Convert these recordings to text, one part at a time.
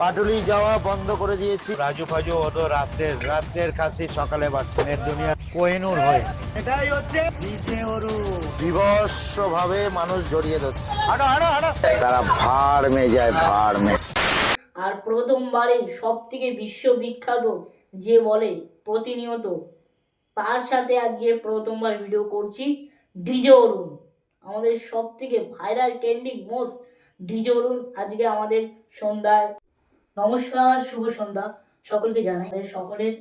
পাটুলি যাওয়া বন্ধ করে দিয়েছি। রাজু ফাজু হতো রাত্রের রাত্রের খাসি সকালে বাড়ছেন দুনিয়া কোহিনুর হয়ে। এটাই হচ্ছে বিভৎস ভাবে মানুষ জড়িয়ে ধরছে। হাঁটো হাঁটো হাঁটো। তারা ভাড় মে যায় ভাড় মে আর প্রথমবারে সব থেকে বিশ্ববিখ্যাত যে বলে প্রতিনিয়ত তার সাথে আজকে প্রথমবার ভিডিও করছি ডিজে অরুণ। আমাদের সব থেকে viral trending most DJ Arun আজকে আমাদের সন্ধ্যায় নমস্কার, শুভ সন্ধ্যা। সকলকে জানাই সকলের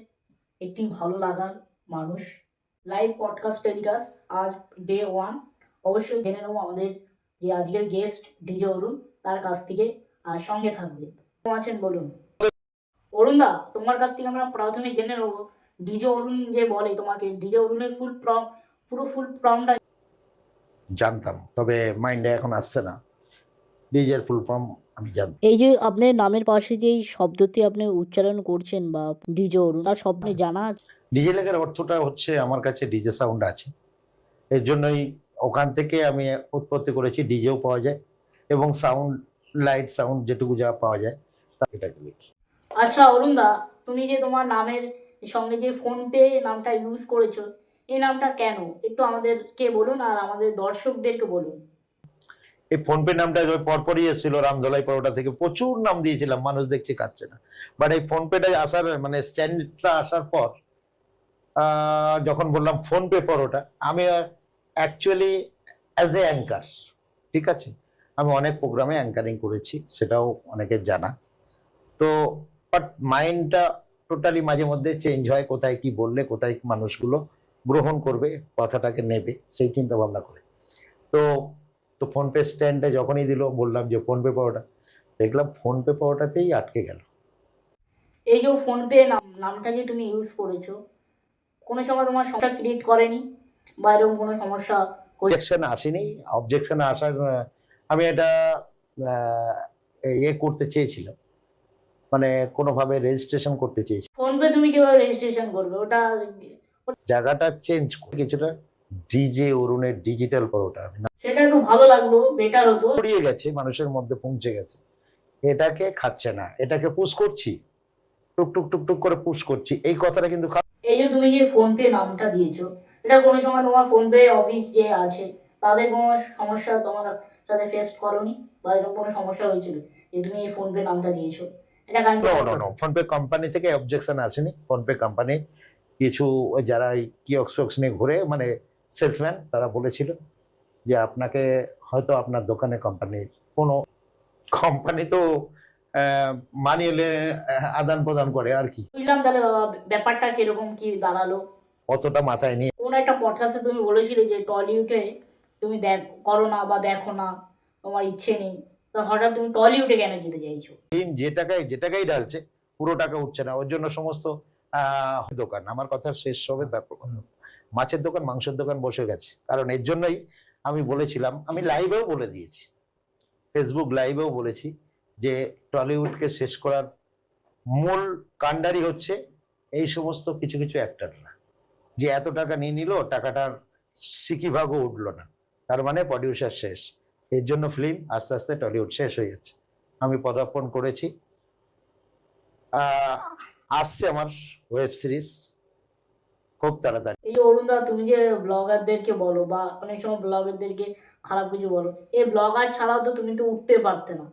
একটি ভালো লাগার মানুষ। লাইভ পডকাস্ট টেলিকাস্ট আজ ডে ওয়ান অবশ্যই জেনে নেব আমাদের যে আজকের গেস্ট ডিজে অরুণ, তার কাছ থেকে সঙ্গে থাকবে। আছেন বলুন? অরুণদা তোমার কাছ থেকে আমরা প্রথমে জেনে নেব। ডিজে অরুণ যে বলে তোমাকে ডিজে অরুণের ফুল ফর্ম পুরো ফুল ফর্মটা জানতাম, তবে মাইন্ডে এখন আসছে না। ডিজের ফুল ফর্ম আমি জানতাম। এই যে আপনার নামের পাশে যে শব্দটি আপনি উচ্চারণ করছেন বা ডিজে অরুণ তার শব্দ জানা আছে? ডিজে লেখার অর্থটা হচ্ছে আমার কাছে ডিজে সাউন্ড আছে। এর জন্যই ওখান থেকে আমি উৎপত্তি করেছি ডিজেও পাওয়া যায় এবং সাউন্ড লাইট সাউন্ড যেটুকু যা পাওয়া যায় তা এটাকে লিখি। আচ্ছা অরুণদা তুমি যে তোমার নামের সঙ্গে যে ফোনপে নামটা ইউজ করেছ এই নামটা কেন? একটু আমাদেরকে বলুন আর আমাদের দর্শকদেরকে বলুন। এই ফোনপে নামটা পরপরই এসেছিল রামধলাই পরোটা থেকে। প্রচুর নাম দিয়েছিলাম, মানুষ দেখছি খাচ্ছে না। বাট এই ফোনপেটা আসার মানে স্ট্যান্ডটা আসার পর যখন বললাম ফোনপে পরোটা, আমি অ্যাকচুয়ালি অ্যাজ এ অ্যাঙ্কার ঠিক আছে? আমি অনেক প্রোগ্রামে অ্যাঙ্কারিং করেছি, সেটাও অনেকের জানা। তো বাট মাইন্ডটা টোটালি মাঝে মধ্যে চেঞ্জ হয়, কোথায় কি বললে, কোথায় মানুষগুলো গ্রহণ করবে, কথাটাকে নেবে, সেই চিন্তা ভাবনা করে। তো তো ফোনপে স্ট্যান্ডে যখনই দিল বললাম যে ফোনপে পাওয়াটা। দেখলাম ফোনপে পাওয়াটাতেই আটকে গেল। এই যে ফোনপে নাম নামটা যে তুমি ইউজ করেছ কোনো সময় তোমার সমস্যা ক্রিয়েট করেনি? বা এরকম কোনো সমস্যা অবজেকশন আসেনি। অবজেকশন আসার আমি এটা ইয়ে করতে চেয়েছিলাম। মানে কোনোভাবে রেজিস্ট্রেশন করতে চেয়েছি ফোনপে তুমি কীভাবে রেজিস্ট্রেশন করবে? ওটা জায়গাটা চেঞ্জ করে কিছুটা ডিজে অরুণের ডিজিটাল পরোটা সেটা একটু ভালো লাগল বেটার হতো। ছড়িয়ে গেছে মানুষের মধ্যে পৌঁছে গেছে। এটাকে খাচ্ছে না এটাকে পুশ করছি। টুক টুক টুক টুক করে পুশ করছি। এই কথাটা কিন্তু এই যে তুমি যে নামটা দিয়েছ এটা কোনো সময় তোমার অফিস যে আছে তাদের কোনো সমস্যা তোমার সাথে ফেস করনি? বা এরকম কোনো সমস্যা হয়েছিল যে তুমি এই ফোনপে নামটা দিয়েছ? এটা কারণ ফোনপে কোম্পানি থেকে অবজেকশন আসেনি। ফোনপে কোম্পানি কিছু যারা কিয়ক্স ফক্স নিয়ে ঘুরে মানে সেলসম্যান তারা বলেছিল যে আপনাকে হয়তো আপনার দোকানে কোম্পানির কোনো কোম্পানি তো মানি এলে আদান প্রদান করে আর কি? বুঝলাম তাহলে ব্যাপারটা কীরকম কি দাঁড়াল? অতটা মাথায় নিয়ে। কোন একটা পডকাস্টে তুমি বলেছিলে যে টলিউডে তুমি দেখ করো না বা দেখো না তোমার ইচ্ছে নেই। তো হঠাৎ তুমি টলিউডে কেন যেতে চাইছো? দিন যে টাকায় যে টাকাই ঢালছে পুরো টাকা উঠছে না। ওর জন্য সমস্ত আহ, দোকান। আমার কথা শেষ হবে তারপর মাছের দোকান মাংসের দোকান বসে গেছে। কারণ এর জন্যই আমি বলেছিলাম, আমি লাইভেও বলে দিয়েছি। ফেসবুক লাইভেও বলেছি যে টলিউডকে শেষ করার মূল কাণ্ডারি হচ্ছে এই সমস্ত কিছু কিছু অ্যাক্টাররা যে এত টাকা নিয়ে নিল, টাকাটার সিকিভাগও উঠল না। তার মানে প্রডিউসার শেষ। এর জন্য ফিল্ম আস্তে আস্তে টলিউড শেষ হয়ে যাচ্ছে। আমি পদার্পণ করেছি। আসছে আমার ওয়েব সিরিজ খুব তাড়াতাড়ি। এই যে অরুণদা তুমি যে ব্লগারদেরকে বলো বা অনেক সময় ব্লগারদেরকে খারাপ কিছু বলো এই ব্লগার ছাড়াও তো তুমি তো উঠতে পারতে না।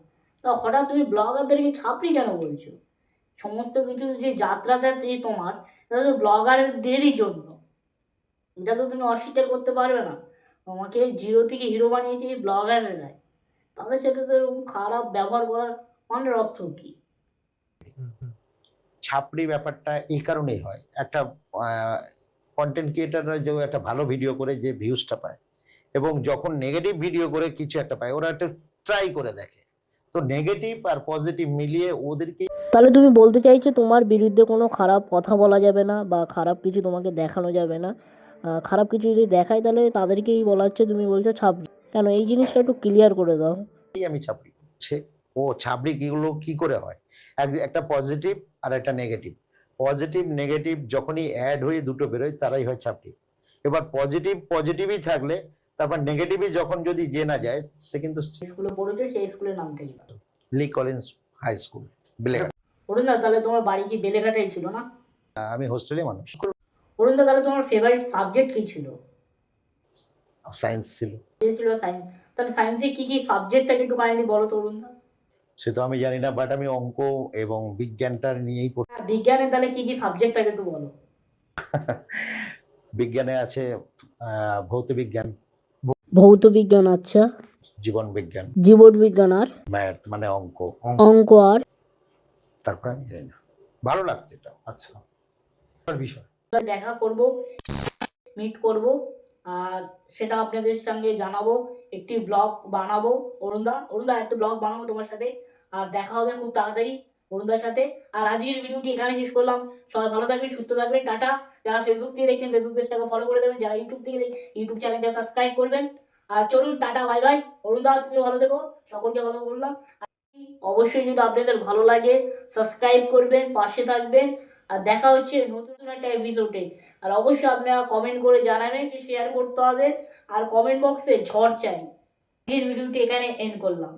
তা হঠাৎ তুমি ব্লগারদেরকে ছাপড়ি কেন বলছো? সমস্ত কিছু যে যাত্রাটা যে তোমার এটা তো ব্লগারদেরই জন্য। এটা তো তুমি অস্বীকার করতে পারবে না। তোমাকে জিরো থেকে হিরো বানিয়েছে এই ব্লগাররাই তাদের সাথে তো এরকম খারাপ ব্যবহার করার মানে অর্থ কী? ছাপড়ি ব্যাপারটা এই কারণেই হয়। একটা কন্টেন্ট ক্রিয়েটাররা যে একটা ভালো ভিডিও করে যে ভিউজটা পায় এবং যখন নেগেটিভ ভিডিও করে কিছু একটা পায় ওরা একটা ট্রাই করে দেখে। তো নেগেটিভ আর পজিটিভ মিলিয়ে ওদেরকে তাহলে তুমি বলতে চাইছো তোমার বিরুদ্ধে কোনো খারাপ কথা বলা যাবে না বা খারাপ কিছু তোমাকে দেখানো যাবে না? খারাপ কিছু যদি দেখায় তাহলে তাদেরকেই বলা হচ্ছে তুমি বলছো ছাপড়ি কেন? এই জিনিসটা একটু ক্লিয়ার করে দাও। আমি ছাপড়ি। ছে ও ছাপড়ি কিগুলো কি করে হয়? এক- একটা পজিটিভ আর একটা নেগেটিভ পজিটিভ নেগেটিভ যখনই অ্যাড হয়ে দুটো বেরোয় তারাই হয় ছাপড়ি এবার পজিটিভ পজিটিভই থাকলে তারপর নেগেটিভই যখন যদি যে না যায় সে কিন্তু স্কুলে পড়েছো সেই স্কুলের নামটা কি? Lee Collins high school Beleghata অরুণদা তাহলে তোমার বাড়ি কি বেলেঘাটাই ছিল না? আমি হোস্টেলে মানুষ। অরুণদা তাহলে তোমার ফেভারিট সাবজেক্ট কি ছিল? সায়েন্স ছিল। যে ছিল সায়েন্স তাহলে সায়েন্সে কি কি সাবজেক্ট থাকে একটু কাইন্ডলি বলো তো অরুণদা সে তো আমি জানি না বাট আমি অঙ্ক এবং বিজ্ঞানটা নিয়েই পড়ি হ্যাঁ, বিজ্ঞানে তাহলে কি কি সাবজেক্ট থাকে একটু বলো। বিজ্ঞানে আছে ভৌত বিজ্ঞান ভৌত বিজ্ঞান আচ্ছা। জীবন বিজ্ঞান জীবন বিজ্ঞান আর? ম্যাথ মানে অঙ্ক। অঙ্ক আর? তারপরে আমি জানি না। ভালো লাগছে এটা আচ্ছা। বিষয়? দেখা করব মিট করব। আর সেটা আপনাদের সঙ্গে জানাব, একটি ব্লগ বানাবো। অরুণদা অরুণদা, একটা ব্লগ বানাবো তোমার সাথে। আর দেখা হবে খুব তাড়াতাড়ি অরুণদার সাথে। আর আজকের ভিডিওটি এখানে শেষ করলাম। সবাই ভালো থাকবেন, সুস্থ থাকবেন। টাটা। যারা ফেসবুক থেকে দেখছেন ফেসবুক পেজটাকে ফলো করে দেবেন। যারা ইউটিউব থেকে দেখছেন ইউটিউব চ্যানেলটা সাবস্ক্রাইব করবেন। আর চলুন, টাটা বাই বাই অরুণদা তুমি ভালো থেকো। সকলকে ভালো বললাম। অবশ্যই যদি আপনাদের ভালো লাগে সাবস্ক্রাইব করবেন, পাশে থাকবেন। আর দেখা হচ্ছে নতুন একটা এপিসোডে আর অবশ্যই আপনারা কমেন্ট করে জানাবেন কি শেয়ার করতে হবে। আর কমেন্ট বক্সে ঝড় চাই। এই ভিডিওটি এখানে এন্ড করলাম।